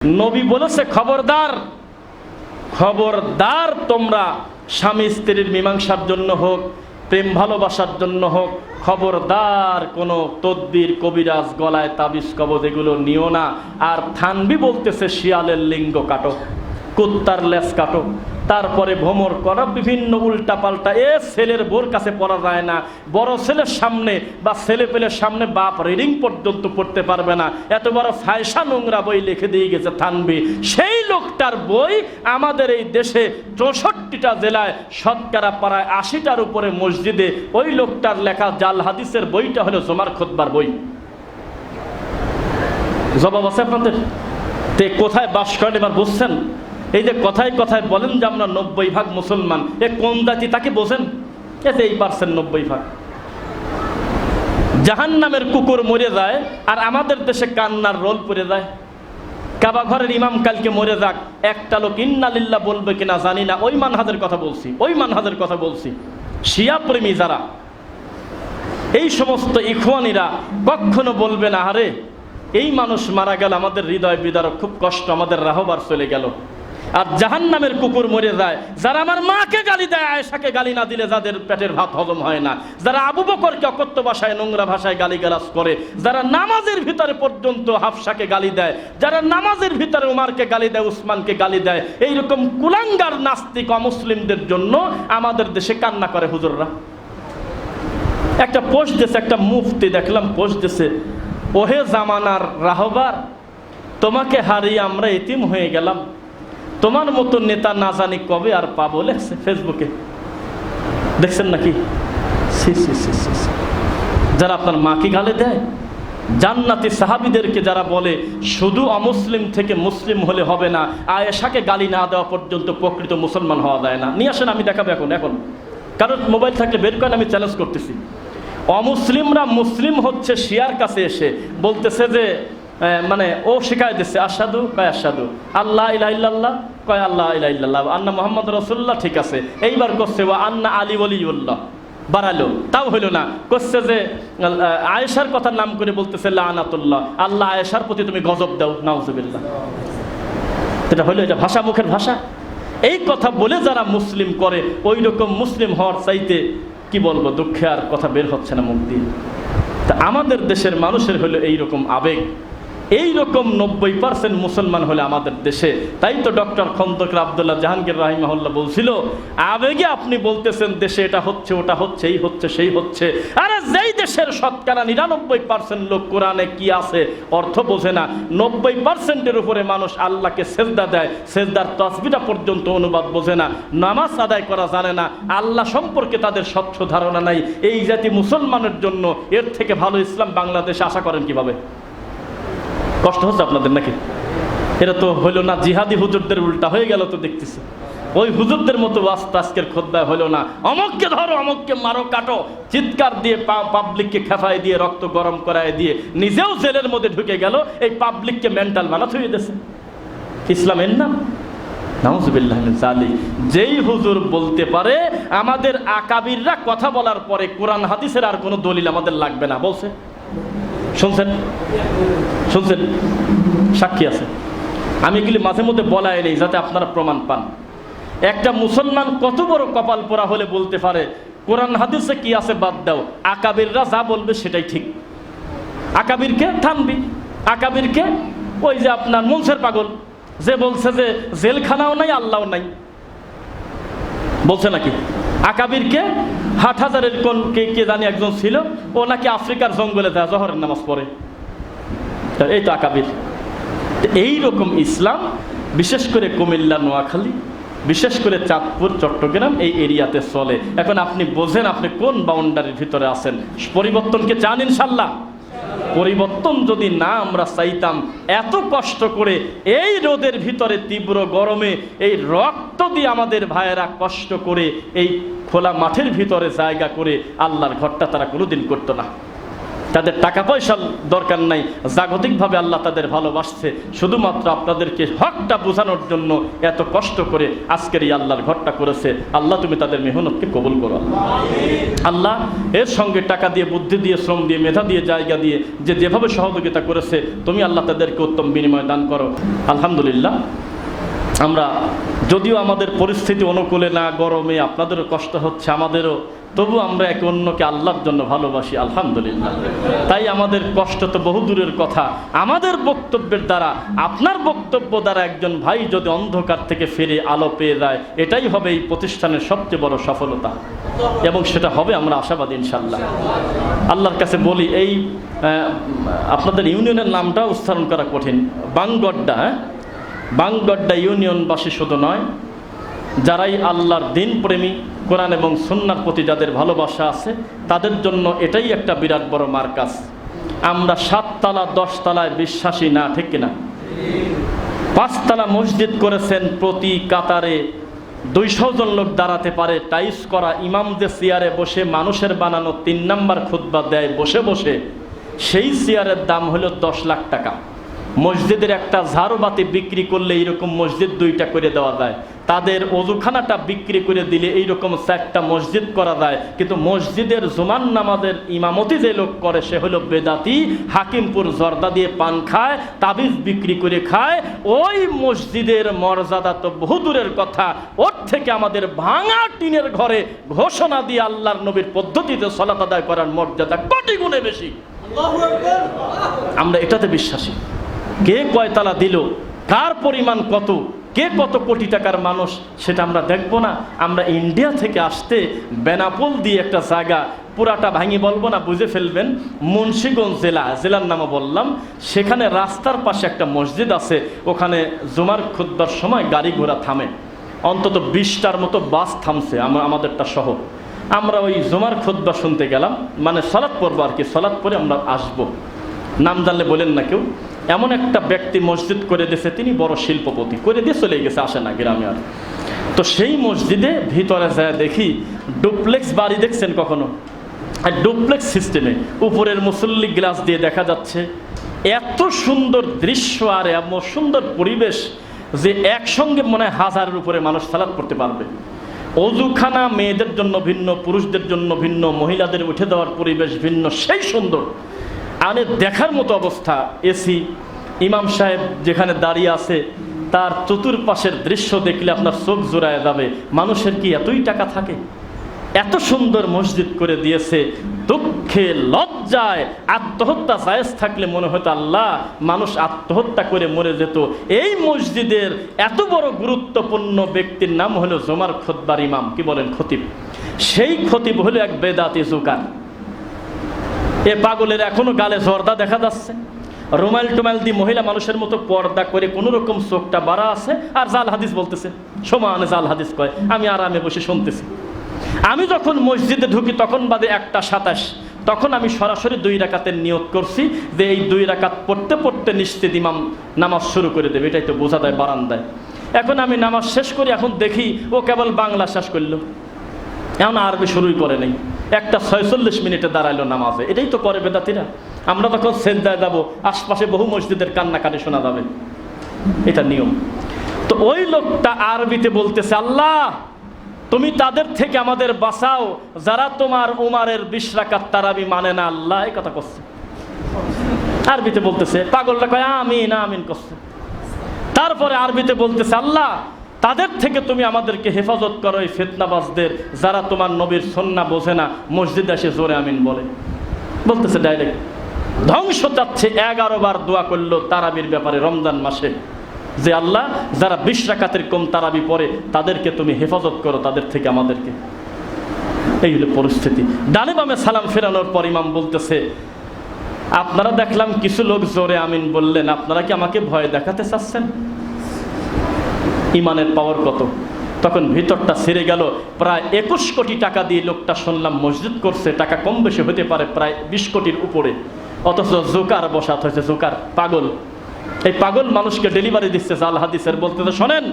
নবী বলেছে, খবরদার খবরদার তোমরা স্বামী স্ত্রীর মীমাংসার জন্য হোক, প্রেম ভালোবাসার জন্য হোক, খবরদার কোনো তদ্বির, কবিরাজ গলায় তাবিজ কবজ এগুলো নিও না। আর থানবি বলতেছে, শিয়ালের লিঙ্গ কাটো, কুত্তার লেস কাটো। তারপরে ভ্রমর করা, বিভিন্ন উল্টাপাল্টা, এ ছেলের বোর কাছে পড়া যায় না। বড় ছেলের সামনে বা ছেলে পেলের সামনে বাপ রিডিং পর্যন্ত পড়তে পারবে না। এত বড় ফায়সা নোংরা বই লিখে দিয়ে গেছে থানবি। সেই লোকটার বই আমাদের এই দেশে চৌষট্টিটা জেলায় শতকরা পাড়ায় আশিটার উপরে মসজিদে। ওই লোকটার লেখা জাল হাদিসের বইটা হলো জমার খোদবার বই। জবাব আছে আপনাদের? তে কোথায় বাস করেন এবার বুঝছেন? এই যে কথায় কথায় বলেন যে আমরা নব্বই ভাগ মুসলমান, এ কোন জাতি তাকে বোঝেন? এতে এই পার্সেন্ট নব্বই ভাগ। জাহান নামের কুকুর মরে যায়, আর আমাদের দেশে কান্নার রোল পড়ে যায়। কাবা ঘরের ইমাম কালকে মরে যাক, একটা লোক ইন্নালিল্লা বলবে কিনা জানি না, ওই মানহাজের কথা বলছি, ওই মানহাজের কথা বলছি। শিয়া প্রেমী যারা, এই সমস্ত ইখওয়ানিরা কখনো বলবে না, আরে, এই মানুষ মারা গেল, আমাদের হৃদয় বিদারক, খুব কষ্ট, আমাদের রাহবার চলে গেল। আর জাহান নামের কুকুর মরে যায়। যারা আমার মাকে গালি দেয়, আয়েশাকে গালি না দিলে যাদের পেটের ভাত হজম হয় না। যারা আবু বকরকে অকথ্য ভাষায়, নোংরা ভাষায় গালি গালাজ করে, যারা নামাজের ভিতরে পর্যন্ত হাফসাকে গালি দেয়, যারা নামাজের ভিতরে উমারকে গালি দেয়, উসমানকে গালি দেয়, এইরকম কুলাঙ্গার নাস্তিক অমুসলিমদের জন্য আমাদের দেশে কান্না করে হুজুররা। একটা পোস্ট দিয়েছে, একটা মুফতি দেখলাম পোস্ট দিয়েছে, ওহে জামানার রাহবার, তোমাকে হারিয়ে আমরা এতিম হয়ে গেলাম। তোমার মতো নেতা না জানি কবে আর পাবো লেখছে ফেসবুকে। দেখছেন নাকি? সি। যারা আপনার মাকে গালে দেয়, জান্নাতি সাহাবিদেরকে যারা বলে, শুধু অমুসলিম থেকে মুসলিম হলে হবে না, আয়েশাকে গালি না দেওয়া পর্যন্ত প্রকৃত মুসলমান হওয়া যায় না। নিয়ে আসেন, আমি দেখাবো এখন এখন। কারণ মোবাইল থাকলে বের করেন, আমি চ্যালেঞ্জ করতেছি। অমুসলিমরা মুসলিম হচ্ছে, শিয়ার কাছে এসে বলতেছে যে মানে ও শিখাই দিচ্ছে আসাদু কয় আসাদু আল্লাহ ইলাহ ইল্লাল্লাহ, কয় আল্লাহ ইলাহ ইল্লাল্লাহ আন্না মোহাম্মদ রসুল্লাহ ঠিক আছে। এইবার করছে ও আন্না আলী ওলিউল্লাহ। বাড়ালো, তাও হইল না। করছে যে আয়েশার কথার নাম করে বলতেছে, লানাতুল্লাহ। আল্লাহ আয়েশার প্রতি তুমি গজব দাও, নাউজুবিল্লাহ। এটা হইল, এটা ভাষা, মুখের ভাষা। এই কথা বলে যারা মুসলিম করে ওই রকম মুসলিম হওয়ার চাইতে, কি বলব, দুঃখে আর কথা বের হচ্ছে না মুখ দিয়ে। তা আমাদের দেশের মানুষের হলো এইরকম আবেগ। এই রকম নব্বই পার্সেন্ট মুসলমান হলে আমাদের দেশে। তাই তো ডক্টর খন্দকর আবদুল্লাহ জাহাঙ্গীর রাহিমাহুল্লাহ বলছিল, আবেগে আপনি বলতেছেন, দেশে এটা হচ্ছে, ওটা হচ্ছে, এই হচ্ছে, সেই হচ্ছে। আরে যেই দেশের শতকরা নিরানব্বই পার্সেন্ট লোক কোরআনে কি আছে, অর্থ বোঝে না। নব্বই পার্সেন্টের উপরে মানুষ আল্লাহকে সেজদা দেয়, সেজদার তসবিটা পর্যন্ত অনুবাদ বোঝে না, নামাজ আদায় করা জানে না, আল্লাহ সম্পর্কে তাদের স্বচ্ছ ধারণা নাই। এই জাতি মুসলমানের জন্য এর থেকে ভালো ইসলাম বাংলাদেশে আশা করেন কীভাবে? কষ্ট হচ্ছে আপনাদের নাকি? এটা তো হইল না, জিহাদি হুজুরদের উল্টা হয়ে গেল তো দেখতেছি। ওই হুজুরদের মতো আস্তে আজকের খোদ্দায় হইল না। অমককে ধরো, অমককে মারো, কাটো। চিৎকার দিয়ে পাবলিককে খেফাই দিয়ে, রক্ত গরম করায় দিয়ে নিজেও জেলের মধ্যে ঢুকে গেল, এই পাবলিককে মেন্টাল বানা থুয়ে দিয়েছে ইসলামের নাম? মিন। যেই হুজুর বলতে পারে, আমাদের আকাবিররা কথা বলার পরে কোরআন, হাদিসের আর কোনো দলিল আমাদের লাগবে না। বলছে শুনছেন? শুনছেন? সাক্ষী আছে। আমি এগুলি মাঝে মধ্যে বলাই নেই যাতে আপনারা প্রমাণ পান। একটা মুসলমান কত বড় কপাল পোড়া হলে বলতে পারে, কোরআন হাদিসে কি আছে বাদ দাও, আকাবিররা যা বলবে সেটাই ঠিক। আকাবিরকে থানবি আকাবিরকে ওই যে আপনার মনসের পাগল, যে বলছে যে জেলখানাও নাই, আল্লাহও নাই। বলছে নাকি? আকাবিরকে হাট হাজারের কোন কে কে জানি একজন ছিল, ও নাকি আফ্রিকার জঙ্গলে যায়, জহরের নামাজ পড়ে। এই তো আকাবির। এই রকম ইসলাম, বিশেষ করে কুমিল্লা, নোয়াখালী, বিশেষ করে চাঁদপুর, চট্টগ্রাম এই এরিয়াতে চলে। এখন আপনি বোঝেন আপনি কোন বাউন্ডারির ভিতরে আছেন। পরিবর্তনকে চান ইনশাল্লাহ? পরিবর্তন যদি না আমরা চাইতাম, এত কষ্ট করে এই রোদের ভিতরে তীব্র গরমে এই রক্ত দিয়ে আমাদের ভাইয়েরা কষ্ট করে এই খোলা মাঠের ভিতরে জায়গা করে আল্লাহর ঘরটা তারা কোনোদিন করতো না। তাদের টাকা পয়সার দরকার নাই। জাগতিকভাবে আল্লাহ তাদের ভালোবাসছে। শুধুমাত্র আপনাদেরকে হকটা বোঝানোর জন্য এত কষ্ট করে আজকের এই আল্লাহর ঘরটা করেছে। আল্লাহ, তুমি তাদের মেহনতকে কবুল করো। আল্লাহ, এর সঙ্গে টাকা দিয়ে, বুদ্ধি দিয়ে, শ্রম দিয়ে, মেধা দিয়ে, জায়গা দিয়ে যে যেভাবে সহযোগিতা করেছে, তুমি আল্লাহ তাদেরকে উত্তম বিনিময় দান করো। আলহামদুলিল্লাহ, আমরা যদিও আমাদের পরিস্থিতি অনুকূলে না, গরমে, আপনাদেরও কষ্ট হচ্ছে, আমাদেরও তবু আমরা একে অন্যকে আল্লাহর জন্য ভালোবাসি, আলহামদুলিল্লাহ। তাই আমাদের কষ্ট তো বহু দূরের কথা। আমাদের বক্তব্যের দ্বারা, আপনার বক্তব্য দ্বারা একজন ভাই যদি অন্ধকার থেকে ফিরে আলো পেয়ে যায়, এটাই হবে এই প্রতিষ্ঠানের সবচেয়ে বড় সফলতা। এবং সেটা হবে আমরা আশাবাদী ইনশাল্লাহ আল্লাহর কাছে বলি, এই আপনাদের ইউনিয়নের নামটা উচ্চারণ করা কঠিন। বাংগড্ডা হ্যাঁ? বাংগড্ডা ইউনিয়নবাসী শুধু নয়, যারাই আল্লাহর দিন প্রেমী কোরআন এবং সুন্নার প্রতি যাদের ভালোবাসা আছে, তাদের জন্য এটাই একটা বিরাট বড় মার্কাস আমরা সাততলা, দশতলায় বিশ্বাসী না, ঠিক কিনা? পাঁচতলা মসজিদ করেছেন প্রতি কাতারে দুইশো জন লোক দাঁড়াতে পারে, টাইস করা ইমামদের চেয়ারে বসে মানুষের বানানো তিন নাম্বার খুতবা দেয়, বসে বসে, সেই চেয়ারের দাম হলো দশ লাখ টাকা। মসজিদের একটা ঝাড়বাতি বিক্রি করলে এইরকম মসজিদ দুইটা করে দেওয়া যায়। তাদের অজুখানাটা বিক্রি করে দিলে এইরকম চারটা মসজিদ করা যায়। কিন্তু মসজিদের জুমান নামাজের ইমামতি যে লোক করে সে হলো বেদাতি হাকিমপুর জর্দা দিয়ে পান খায় তাবিজ বিক্রি করে খায়। ওই মসজিদের মর্যাদা তো বহু দূরের কথা। ওর থেকে আমাদের ভাঙা টিনের ঘরে ঘোষণা দিয়ে আল্লাহর নবীর পদ্ধতিতে সলাত আদায় করার মর্যাদা কোটি গুণে বেশি। আমরা এটাতে বিশ্বাসী। কে কয়তালা দিল? কার পরিমাণ কত? কে কত কোটি টাকার মানুষ, সেটা আমরা দেখব না। আমরা ইন্ডিয়া থেকে আসতে বেনাপোল দিয়ে একটা জায়গা, পুরাটা ভাঙি বলব না, বুঝে ফেলবেন, মুন্সীগঞ্জ জেলা, জেলার নামও বললাম। সেখানে রাস্তার পাশে একটা মসজিদ আছে, ওখানে জুমার খুদ্বার সময় গাড়ি ঘোড়া থামে। অন্তত বিশটার মতো বাস থামছে আমরা আমাদেরটা সহ। আমরা ওই জুমার খুদ্া শুনতে গেলাম মানে সলাৎ পড়ব আর কি, সলাৎ পরে আমরা আসব। নাম জানলে বলেন না কেউ। এমন একটা ব্যক্তি মসজিদ করে দিয়েছে, তিনি বড় শিল্পপতি। করে দিয়ে চলে গেছে, আসে না গ্রামে আর। তো সেই মসজিদে ভিতরে যায় দেখি, ডুপ্লেক্স বাড়ি দেখছেন কখনো? আর ডুপ্লেক্স সিস্টেমে উপরের মুসল্লি গ্লাস দিয়ে দেখা যাচ্ছে, এত সুন্দর দৃশ্য আর এমন সুন্দর পরিবেশ যে একসঙ্গে মনে হয় হাজারের উপরে মানুষ সালাদ করতে পারবে। অজুখানা মেয়েদের জন্য ভিন্ন, পুরুষদের জন্য ভিন্ন, মহিলাদের উঠে দেওয়ার পরিবেশ ভিন্ন, সেই সুন্দর। আরে দেখার মতো অবস্থা এসি ইমাম সাহেব যেখানে দাঁড়িয়ে আছে, তার চতুর্পাশের দৃশ্য দেখলে আপনার চোখ জোড়ায় যাবে। মানুষের কি এতই টাকা থাকে? এত সুন্দর মসজিদ করে দিয়েছে, দুঃখে লজ্জায় আত্মহত্যা জায়েজ থাকলে মনে হতো, আল্লাহ, মানুষ আত্মহত্যা করে মরে যেত। এই মসজিদের এত বড় গুরুত্বপূর্ণ ব্যক্তির নাম হলো জোমার খোদ্বার ইমাম। কি বলেন খতিব? সেই খতিব হলো এক বেদাতি জুকার এ পাগলের এখনও গালে জর্দা দেখা যাচ্ছে। রুমাল টুমাল দিয়ে মহিলা মানুষের মতো পর্দা করে কোনো রকম চোখটা বাড়া আছে, আর জাল হাদিস বলতেছে। সমানে জাল হাদিস কয়, আমি আরামে বসে শুনতেছি। আমি যখন মসজিদে ঢুকি, তখন বাদে একটা সাতাশ। তখন আমি সরাসরি দুই রাকাতের নিয়ত করছি যে এই দুই রাকাত পড়তে পড়তে নিশ্চিত ইমাম নামাজ শুরু করে দেবে। এটাই তো বোঝা দেয় বারান্দায়। এখন আমি নামাজ শেষ করি, এখন দেখি ও কেবল বাংলা শেষ করল। এখন আরবি শুরুই করে নেই। একটা ছয়চল্লিশ মিনিটে দাঁড়াইলো নামাজে। এটাই তো করে বেদাতিরা। আমরা তখন সেজদায় যাব, আশপাশে বহু মসজিদের কান্নাকাটি শোনা যাবে। এটা নিয়ম। তো ওই লোকটা আরবিতে বলতেছে, আল্লাহ, তুমি তাদের থেকে আমাদের বাঁচাও। যারা তোমার উমারের বিশ রাকাত তারাবি মানে না, আল্লাহ এই কথা করছে। আরবিতে বলতেছে পাগলটা কয়, আমিন আমিন করছে। তারপরে আরবিতে বলতেছে, আল্লাহ তাদের থেকে তুমি আমাদেরকে হেফাজত করো এই ফেতনাবাজদের, যারা তোমার নবীর সন্না বোঝে না, মসজিদ এসে জোরে আমিন বলে। বলতেছে ডাইরেক্ট ধ্বংস চাচ্ছে, এগারো বার দোয়া করল তারাবির ব্যাপারে রমজান মাসে। যে আল্লাহ, যারা বিশ রাকাতের কম তারাবি পড়ে, তাদেরকে তুমি হেফাজত করো, তাদের থেকে আমাদেরকে। এই হলো পরিস্থিতি। ডানে বামে সালাম ফেরানোর পর ইমাম বলতেছে, আপনারা দেখলাম কিছু লোক জোরে আমিন বললেন, আপনারা কি আমাকে ভয় দেখাতে চাচ্ছেন? ইমানের পাওয়ার কত? তখন ভিতরটা ছেড়ে গেল, প্রায় একুশ কোটি টাকা দিয়ে লোকটা শুনলাম মসজিদ করছে, টাকা কম বেশি হতে পারে প্রায় বিশ কোটির উপরে। অথচ জোকার বসাত হয়েছে, জোকার, পাগল। এই পাগল মানুষকে ডেলিভারি দিচ্ছে, জাল হাদিসের বলতে তো শোনেন,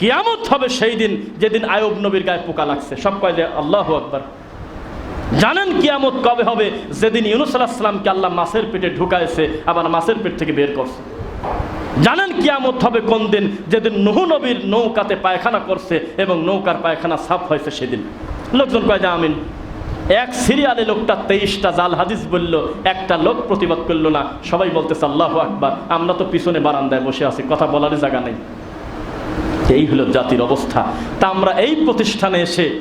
কিয়ামত হবে সেই দিন যেদিন আয়ব নবীর গায়ে পোকা লাগছে। সব কয় আল্লাহ আকবার। জানেন কিয়ামত কবে হবে? যেদিন ইউনুস আলাহিসামকে আল্লাহ মাছের পেটে ঢুকাইছে, আবার মাছের পেট থেকে বের করছে। জানেন কিয়ামত হবে কোন দিন? যেদিন নহু নবীর নৌকাতে পায়খানা করছে এবং নৌকার পায়খানা সাফ হয়েছে সেদিন। লোকজন কয় যে আমিন। এক সিরিয়ালে লোকটা তেইশটা জাল হাদিস বলল, একটা লোক প্রতিবাদ করল না। সবাই বলতেছে, আল্লাহ আকবার, আমরা তো পিছনে বারান্দায় বসে আছি, কথা বলারই জায়গা নেই। এই হলো জাতির অবস্থা। তা আমরা এই প্রতিষ্ঠানে এসে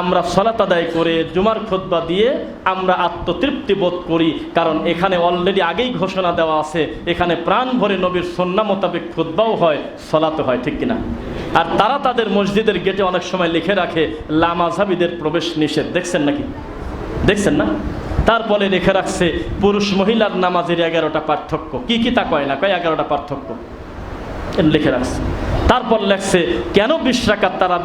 আমরা সলাত আদায় করে জুমার খোদ্া দিয়ে আমরা আত্মতৃপ্তি বোধ করি। কারণ এখানে অলরেডি আগেই ঘোষণা দেওয়া আছে, এখানে প্রাণ ভরে নবীর সন্না মোতাবেক খোদ্বাও হয় সলাতে হয়, ঠিক কিনা? আর তারা তাদের মসজিদের গেটে অনেক সময় লিখে রাখে লামাঝাবিদের প্রবেশ নিষেধ। দেখছেন নাকি? দেখছেন না? তারপরে লিখে রাখছে, পুরুষ মহিলার নামাজের এগারোটা পার্থক্য। কি কি তা কয় না? কয় এগারোটা পার্থক্য? লিখে রাখছে। তারপর লেখছে, কেন বিশ রাকাত তারা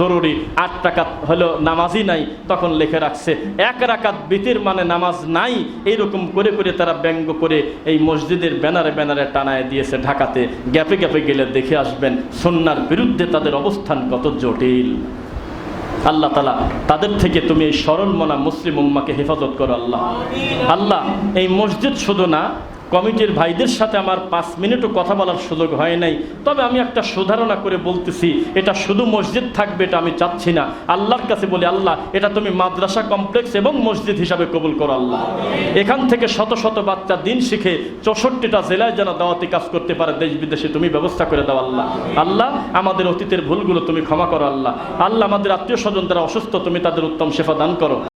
জরুরি? আট টাকাত হলো নামাজই নাই। তখন লেখে রাখছে, এক রাকাত বিতির মানে নামাজ নাই। এইরকম করে করে তারা ব্যঙ্গ করে এই মসজিদের ব্যানারে ব্যানারে টানায় দিয়েছে ঢাকাতে। গ্যাপে গ্যাপে গেলে দেখে আসবেন সন্ন্যার বিরুদ্ধে তাদের অবস্থান কত জটিল। আল্লাহ তালা তাদের থেকে তুমি এই সরল মনা মুসলিম উম্মাকে হেফাজত করো আল্লাহ। আল্লাহ, এই মসজিদ শুধু না কমিটির ভাইদের সাথে আমার পাঁচ মিনিটও কথা বলার সুযোগ হয় নাই। তবে আমি একটা সুধারণা করে বলতেছি, এটা শুধু মসজিদ থাকবে এটা আমি চাচ্ছি না। আল্লাহর কাছে বলি, আল্লাহ, এটা তুমি মাদ্রাসা কমপ্লেক্স এবং মসজিদ হিসাবে কবুল করো আল্লাহ। এখান থেকে শত শত বাচ্চা দিন শিখে চৌষট্টিটা জেলায় যেন দাওয়াতি কাজ করতে পারে, দেশ বিদেশে তুমি ব্যবস্থা করে দাও আল্লাহ। আল্লাহ, আমাদের অতীতের ভুলগুলো তুমি ক্ষমা করো আল্লাহ। আল্লাহ, আমাদের আত্মীয় স্বজন যারা অসুস্থ, তুমি তাদের উত্তম সেবা দান করো।